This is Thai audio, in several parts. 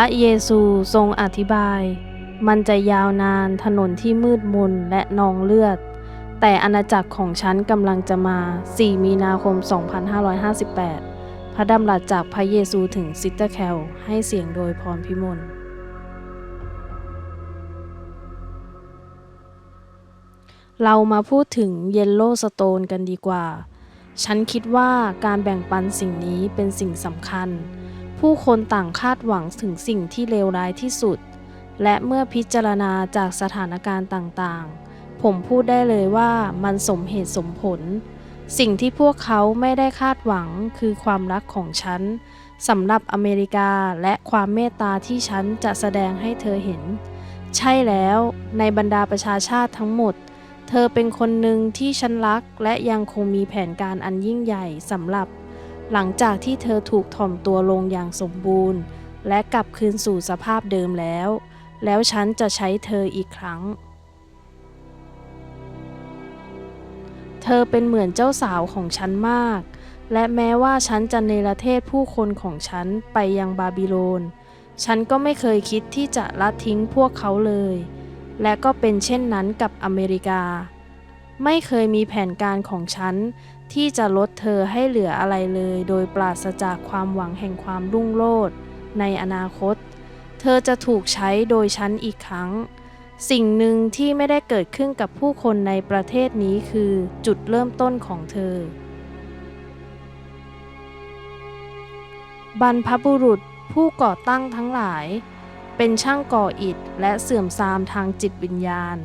ระเยซูทรงอธิบาย มันจะยาวนานถนนที่มืดมนและนองเลือด แต่อาณาจักรของฉันกำลังจะมา 4 มีนาคม 2558 พระดำรัสจากพระเยซูถึงซิสเตอร์แคลให้เสียงโดยพรพิมลเรามาพูดถึงเยลโลสโตนกันดีกว่า ฉันคิดว่าการแบ่งปันสิ่งนี้เป็นสิ่งสำคัญ ผู้คนต่างคาดหวังถึงสิ่งที่เลวร้ายที่สุด และเมื่อพิจารณาจากสถานการณ์ต่างๆ ผมพูดได้เลยว่ามันสมเหตุสมผล สิ่งที่พวกเขาไม่ได้คาดหวังคือความรักของฉันสำหรับอเมริกาและความเมตตาที่ฉันจะแสดงให้เธอเห็น ใช่แล้วในบรรดาประชาชาติทั้งหมด เธอเป็นคนหนึ่งที่ฉันรักและยังคงมีแผนการอันยิ่งใหญ่สำหรับ หลังจากที่เธอถูกถ่อมตัวลงอย่างสมบูรณ์ และกลับคืนสู่สภาพเดิมแล้ว แล้วฉันจะใช้เธออีกครั้ง เธอเป็นเหมือนเจ้าสาวของฉันมาก และแม้ว่าฉันจะเนรเทศผู้คนของฉันไปยังบาบิโลน ฉันก็ไม่เคยคิดที่จะละทิ้งพวกเขาเลย และก็เป็นเช่นนั้นกับอเมริกา ไม่เคยมีแผนการของฉัน ที่จะลดเธอให้เหลืออะไรเลย โดยปราศจากความหวังแห่งความรุ่งโรจน์ในอนาคต เธอจะถูกใช้โดยฉันอีกครั้ง สิ่งหนึ่งที่ไม่ได้เกิดขึ้นกับผู้คนในประเทศนี้คือจุดเริ่มต้นของเธอ บรรพบุรุษผู้ก่อตั้งทั้งหลาย เป็นช่างก่ออิฐและเสื่อมทรามทางจิตวิญญาณ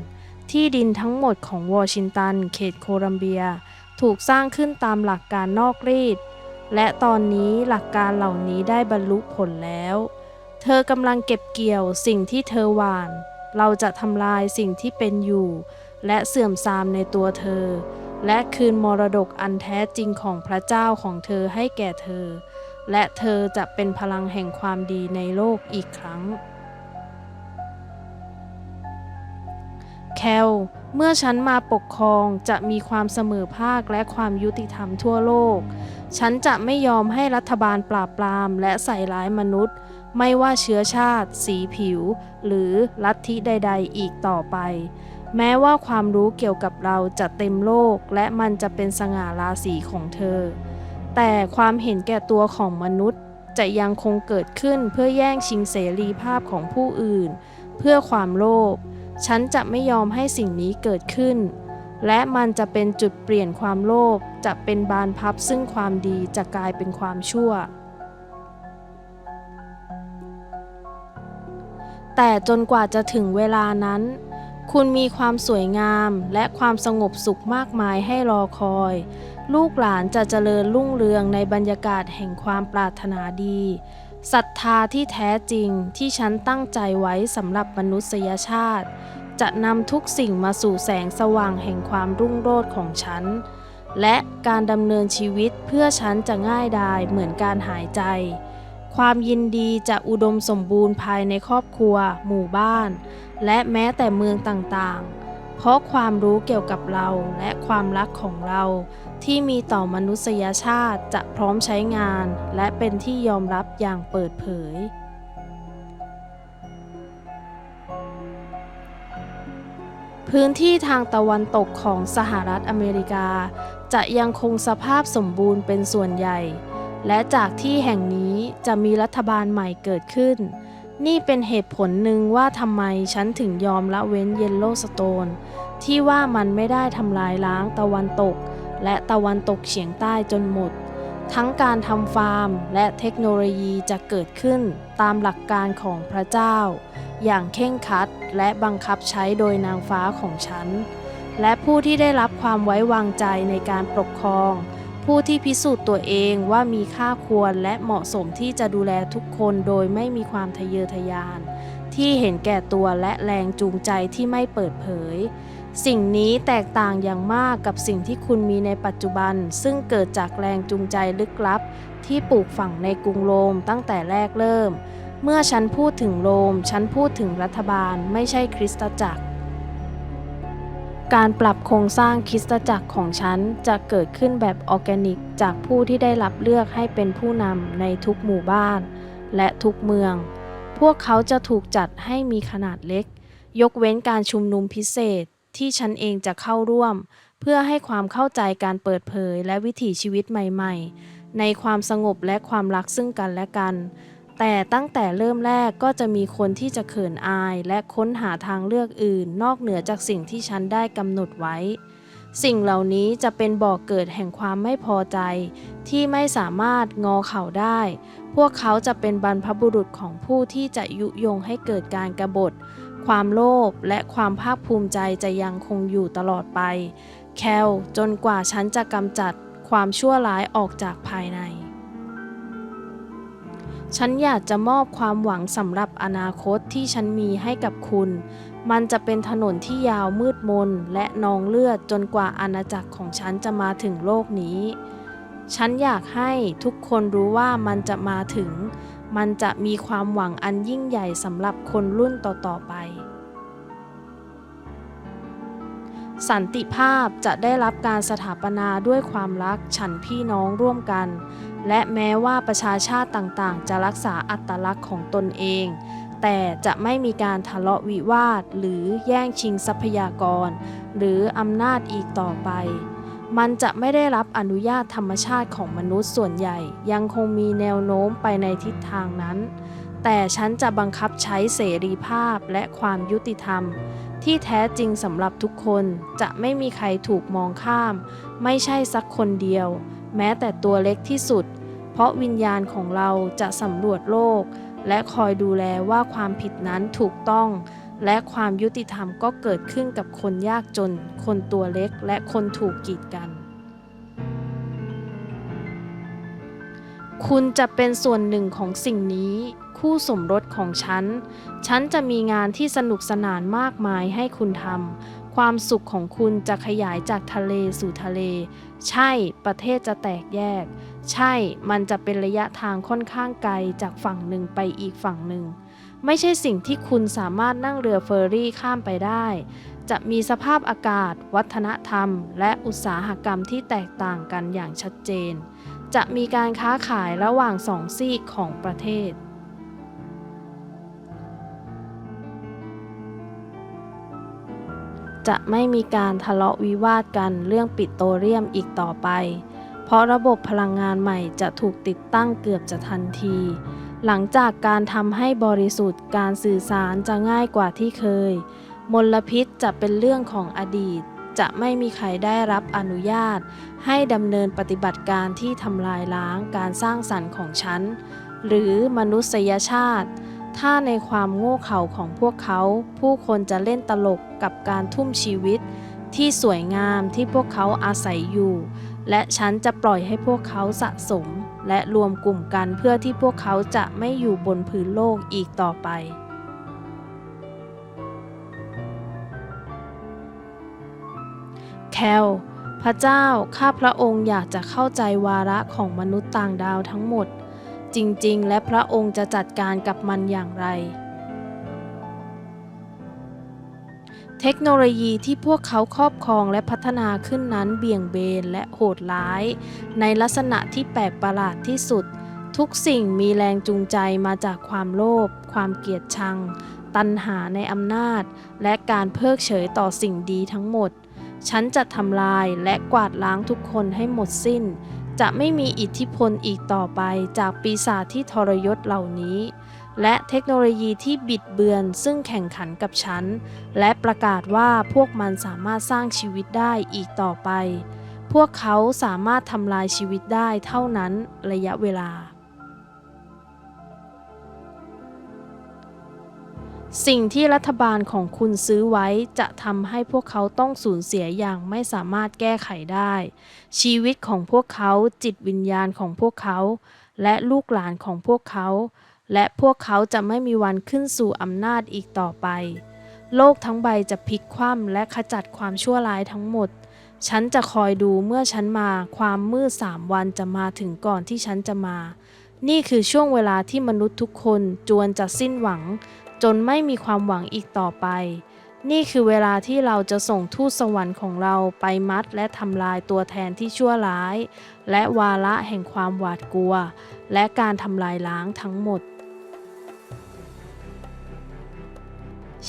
ที่ดินทั้งหมดของวอชิงตัน เขตโคลัมเบีย ถูกสร้างขึ้นตามหลักการนอกรีด และตอนนี้หลักการเหล่านี้ได้บรรลุผลแล้ว เธอกำลังเก็บเกี่ยวสิ่งที่เธอหว่าน เราจะทำลายสิ่งที่เป็นอยู่ และเสื่อมทรามในตัวเธอ และคืนมรดกอันแท้จริงของพระเจ้าของเธอให้แก่เธอ และเธอจะเป็นพลังแห่งความดีในโลกอีกครั้งแคล เมื่อฉันมาปกครองจะมีความเสมอภาคและความยุติธรรมทั่วโลก ฉันจะไม่ยอมให้รัฐบาลปราบปรามและใส่ร้ายมนุษย์ ไม่ว่าเชื้อชาติ สีผิว หรือลัทธิใด ๆ อีกต่อไป แม้ว่าความรู้เกี่ยวกับเราจะเต็มโลก และมันจะเป็นสง่าราศีของเธอ แต่ความเห็นแก่ตัวของมนุษย์จะยังคงเกิดขึ้นเพื่อแย่งชิงเสรีภาพของผู้อื่น เพื่อความโลภ ฉันจะไม่ยอมให้สิ่งนี้เกิดขึ้น และมันจะเป็นจุดเปลี่ยนความโลภจะเป็นบานพับซึ่งความดีจะกลายเป็นความชั่ว แต่จนกว่าจะถึงเวลานั้น คุณมีความสวยงามและความสงบสุขมากมายให้รอคอย ลูกหลานจะเจริญรุ่งเรืองในบรรยากาศแห่งความปรารถนาดี ศรัทธาที่แท้จริงที่ฉันตั้งใจไว้สำหรับมนุษยชาติ จะนำทุกสิ่งมาสู่แสงสว่างแห่งความรุ่งโรจน์ของฉัน และการดำเนินชีวิตเพื่อฉันจะง่ายดายเหมือนการหายใจ ความยินดีจะอุดมสมบูรณ์ภายในครอบครัว หมู่บ้าน และแม้แต่เมืองต่างๆ เพราะความรู้เกี่ยวกับเราและความรักของเรา ที่มีต่อมนุษยชาติจะพร้อมใช้งาน และเป็นที่ยอมรับอย่างเปิดเผย พื้นที่ทางตะวันตกของสหรัฐอเมริกา จะยังคงสภาพสมบูรณ์เป็นส่วนใหญ่ และจากที่แห่งนี้จะมีรัฐบาลใหม่เกิดขึ้น นี่เป็นเหตุผลหนึ่งว่าทำไมฉันถึงยอมละเว้นเยลโลสโตนที่ว่ามันไม่ได้ทำลายล้างตะวันตก และตะวันตกเฉียงใต้จนหมด ทั้งการทำฟาร์มและเทคโนโลยีจะเกิดขึ้นตามหลักการของพระเจ้า อย่างเข่งคัดและบังคับใช้โดยนางฟ้าของฉัน และผู้ที่ได้รับความไว้วางใจในการปกครอง ผู้ที่พิสูจน์ตัวเองว่ามีค่าควรและเหมาะสมที่จะดูแลทุกคนโดยไม่มีความทะเยอทะยาน ที่เห็นแก่ตัวและแรงจูงใจที่ไม่เปิดเผย สิ่งนี้แตกต่างอย่างมากกับสิ่งที่คุณมีในปัจจุบัน ซึ่งเกิดจากแรงจูงใจลึกลับ ที่ปลูกฝังในกรุงโรมตั้งแต่แรกเริ่ม เมื่อฉันพูดถึงโรม ฉันพูดถึงรัฐบาลไม่ใช่คริสตจักร การปรับโครงสร้างคริสตจักรของฉันจะเกิดขึ้นแบบออร์แกนิก จากผู้ที่ได้รับเลือกให้เป็นผู้นำในทุกหมู่บ้าน และทุกเมือง พวกเขาจะถูกจัดให้มีขนาดเล็ก ยกเว้นการชุมนุมพิเศษ ที่ฉันเองจะเข้าร่วม เพื่อให้ความเข้าใจการเปิดเผยและวิถีชีวิตใหม่ๆ ในความสงบและความรักซึ่งกันและกัน แต่ตั้งแต่เริ่มแรกก็จะมีคนที่จะเขินอายและค้นหาทางเลือกอื่น นอกเหนือจากสิ่งที่ฉันได้กำหนดไว้ สิ่งเหล่านี้จะเป็นบ่อกเกิดแห่งความไม่พอใจ ที่ไม่สามารถงอเข่าได้ พวกเขาจะเป็นบรรพบุรุษของผู้ที่จะยุยงให้เกิดการกรบฏ ความโลภและความภาคภูมิใจจะยังคงอยู่ตลอดไป แคลจนกว่าฉันจะกำจัดความชั่วร้ายออกจากภายใน ฉันอยากจะมอบความหวังสำหรับอนาคตที่ฉันมีให้กับคุณ มันจะเป็นถนนที่ยาวมืดมนและนองเลือดจนกว่าอาณาจักรของฉันจะมาถึงโลกนี้ ฉันอยากให้ทุกคนรู้ว่ามันจะมาถึง มันจะมีความหวังอันยิ่งใหญ่สำหรับคนรุ่นต่อๆไป สันติภาพจะได้รับการสถาปนาด้วยความรักฉันพี่น้องร่วมกัน และแม้ว่าประชาชาติต่างๆ จะรักษาอัตลักษณ์ของตนเอง แต่จะไม่มีการทะเลาะวิวาท หรือแย่งชิงทรัพยากร หรืออำนาจอีกต่อไป มันจะไม่ได้รับอนุญาตธรรมชาติของมนุษย์ส่วนใหญ่ ยังคงมีแนวโน้มไปในทิศทางนั้น แต่ฉันจะบังคับใช้เสรีภาพและความยุติธรรม ที่แท้จริงสำหรับทุกคนจะไม่มีใครถูกมองข้าม ไม่ใช่สักคนเดียว แม้แต่ตัวเล็กที่สุด เพราะวิญญาณของเราจะสำรวจโลก และคอยดูแลว่าความผิดนั้นถูกต้อง และความยุติธรรมก็เกิดขึ้นกับคนยากจน คนตัวเล็ก และคนถูกกีดกัน คุณจะเป็นส่วนหนึ่งของสิ่งนี้ คู่สมรสของฉัน ฉันจะมีงานที่สนุกสนานมากมายให้คุณทำ ความสุขของคุณจะขยายจากทะเลสู่ทะเล ใช่ ประเทศจะแตกแยก ใช่ มันจะเป็นระยะทางค่อนข้างไกลจากฝั่งหนึ่งไปอีกฝั่งหนึ่ง ไม่ใช่สิ่งที่คุณสามารถนั่งเรือเฟอร์รี่ข้ามไปได้ จะมีสภาพอากาศ วัฒนธรรม และอุตสาหกรรมที่แตกต่างกันอย่างชัดเจน จะมีการค้าขายระหว่างสองซีกของประเทศจะไม่มีการทะเลาะวิวาทกันเรื่องปิโตรเลียมอีกต่อไป เพราะระบบพลังงานใหม่จะถูกติดตั้งเกือบจะทันที หลังจากการทำให้บริสุทธิ์การสื่อสารจะง่ายกว่าที่เคย มลพิษจะเป็นเรื่องของอดีต จะไม่มีใครได้รับอนุญาต ให้ดำเนินปฏิบัติการที่ทำลายล้างการสร้างสรรค์ของฉัน หรือมนุษยชาติ ถ้าในความโง่เขลาของพวกเขา ผู้คนจะเล่นตลกกับการทุ่มชีวิต ที่สวยงามที่พวกเขาอาศัยอยู่ และฉันจะปล่อยให้พวกเขาสะสม และรวมกลุ่มกันเพื่อที่พวกเขาจะไม่อยู่บนพื้นโลกอีกต่อไป แคลพระเจ้า ข้าพระองค์อยากจะเข้าใจวาระของมนุษย์ต่างดาวทั้งหมด จริง ๆ และพระองค์จะจัดการกับมันอย่างไร เทคโนโลยีที่พวกเขาครอบครองและพัฒนาขึ้นนั้นเบี่ยงเบนและโหดร้าย ในลักษณะที่แปลกประหลาดที่สุด ทุกสิ่งมีแรงจูงใจมาจากความโลภความเกลียดชัง ตัณหาในอำนาจ และการเพิกเฉยต่อสิ่งดีทั้งหมด ฉันจะทำลายและกวาดล้างทุกคนให้หมดสิ้น จะไม่มีอิทธิพลอีกต่อไปจากปีศาจที่ทรยศเหล่านี้ และเทคโนโลยีที่บิดเบือนซึ่งแข่งขันกับฉัน และประกาศว่าพวกมันสามารถสร้างชีวิตได้อีกต่อไป พวกเขาสามารถทำลายชีวิตได้เท่านั้นระยะเวลา สิ่งที่รัฐบาลของคุณซื้อไว้จะทำให้พวกเขาต้องสูญเสียอย่างไม่สามารถแก้ไขได้ ชีวิตของพวกเขาจิตวิญญาณของพวกเขา และลูกหลานของพวกเขา และพวกเขาจะไม่มีวันขึ้นสู่อำนาจอีกต่อไป โลกทั้งใบจะพลิกคว่ำและขจัดความชั่วร้ายทั้งหมด ฉันจะคอยดูเมื่อฉันมา ความมืดสามวันจะมาถึงก่อนที่ฉันจะมา นี่คือช่วงเวลาที่มนุษย์ทุกคนจวนจะสิ้นหวัง จนไม่มีความหวังอีกต่อไป นี่คือเวลาที่เราจะส่งทูตสวรรค์ของเราไปมัดและทำลายตัวแทนที่ชั่วร้าย และวาระแห่งความหวาดกลัว และการทำลายล้างทั้งหมด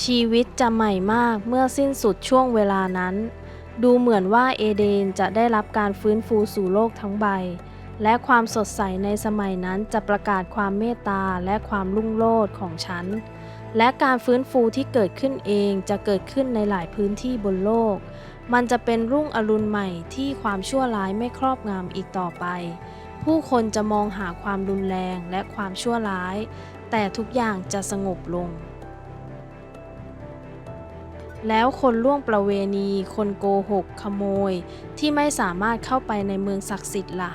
ชีวิตจะใหม่มากเมื่อสิ้นสุดช่วงเวลานั้น ดูเหมือนว่าเอเดนจะได้รับการฟื้นฟูสู่โลกทั้งใบ และความสดใสในสมัยนั้นจะประกาศความเมตตาและความรุ่งโรจน์ของฉัน และการฟื้นฟูที่เกิดขึ้นเองจะเกิดขึ้นในหลายพื้นที่บนโลก มันจะเป็นรุ่งอรุณใหม่ที่ความชั่วร้ายไม่ครอบงำอีกต่อไป ผู้คนจะมองหาความรุนแรงและความชั่วร้าย แต่ทุกอย่างจะสงบลง แล้วคนล่วงประเวณี คนโกหก ขโมย ที่ไม่สามารถเข้าไปในเมืองศักดิ์สิทธิ์ล่ะ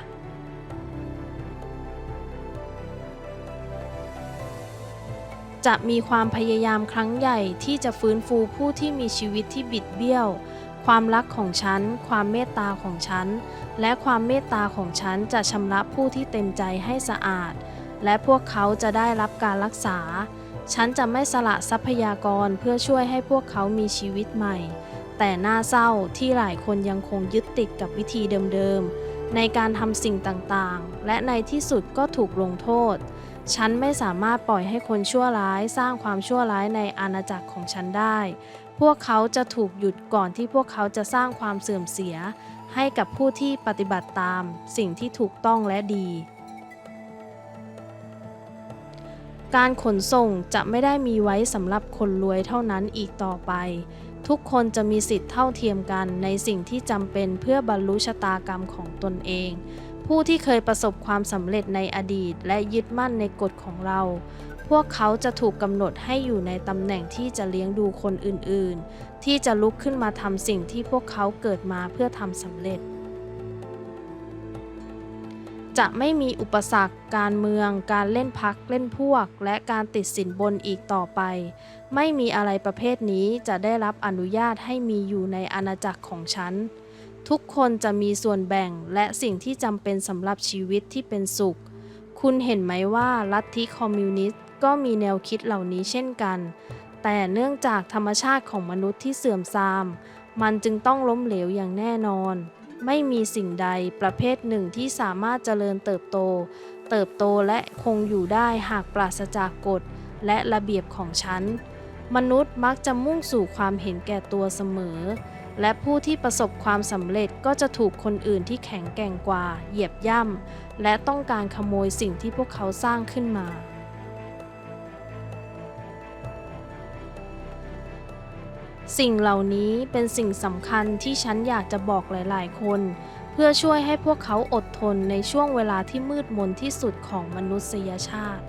จะมีความพยายามครั้งใหญ่ที่จะฟื้นฟูผู้ที่มีชีวิตที่บิดเบี้ยว ความรักของฉัน ความเมตตาของฉัน และความเมตตาของฉันจะชำระผู้ที่เต็มใจให้สะอาด และพวกเขาจะได้รับการรักษา ฉันจะไม่สละทรัพยากรเพื่อช่วยให้พวกเขามีชีวิตใหม่ แต่น่าเศร้าที่หลายคนยังคงยึดติดกับวิธีเดิมๆ ในการทำสิ่งต่างๆ และในที่สุดก็ถูกลงโทษ ฉันไม่สามารถปล่อยให้คนชั่วร้ายสร้างความชั่วร้ายในอาณาจักรของฉันได้ พวกเขาจะถูกหยุดก่อนที่พวกเขาจะสร้างความเสื่อมเสีย ให้กับผู้ที่ปฏิบัติตามสิ่งที่ถูกต้องและดี การขนส่งจะไม่ได้มีไว้สำหรับคนรวยเท่านั้นอีกต่อไป ทุกคนจะมีสิทธิ์เท่าเทียมกันในสิ่งที่จำเป็นเพื่อบรรลุชะตากรรมของตนเอง ผู้ที่เคยประสบความสำเร็จในอดีตและยึดมั่นในกฎของเรา พวกเขาจะถูกกำหนดให้อยู่ในตำแหน่งที่จะเลี้ยงดูคนอื่นๆ ที่จะลุกขึ้นมาทำสิ่งที่พวกเขาเกิดมาเพื่อทำสำเร็จ จะไม่มีอุปสรรค การเมือง การเล่นพักเล่นพวก และการติดสินบนอีกต่อไป ไม่มีอะไรประเภทนี้จะได้รับอนุญาตให้มีอยู่ในอาณาจักรของฉัน ทุกคนจะมีส่วนแบ่งและสิ่งที่จำเป็นสำหรับชีวิตที่เป็นสุข คุณเห็นไหมว่าลัทธิคอมมิวนิสต์ก็มีแนวคิดเหล่านี้เช่นกัน แต่เนื่องจากธรรมชาติของมนุษย์ที่เสื่อมทราม มันจึงต้องล้มเหลวอย่างแน่นอน ไม่มีสิ่งใดประเภทหนึ่งที่สามารถเจริญเติบโต เติบโตและคงอยู่ได้หากปราศจากกฎและระเบียบของฉัน มนุษย์มักจะมุ่งสู่ความเห็นแก่ตัวเสมอ และผู้ที่ประสบความสำเร็จก็จะถูกคนอื่นที่แข็งแกร่งกว่า เหยียบย่ำและต้องการขโมยสิ่งที่พวกเขาสร้างขึ้นมา สิ่งเหล่านี้เป็นสิ่งสำคัญที่ฉันอยากจะบอกหลาย ๆ คน เพื่อช่วยให้พวกเขาอดทนในช่วงเวลาที่มืดมนที่สุดของมนุษยชาติ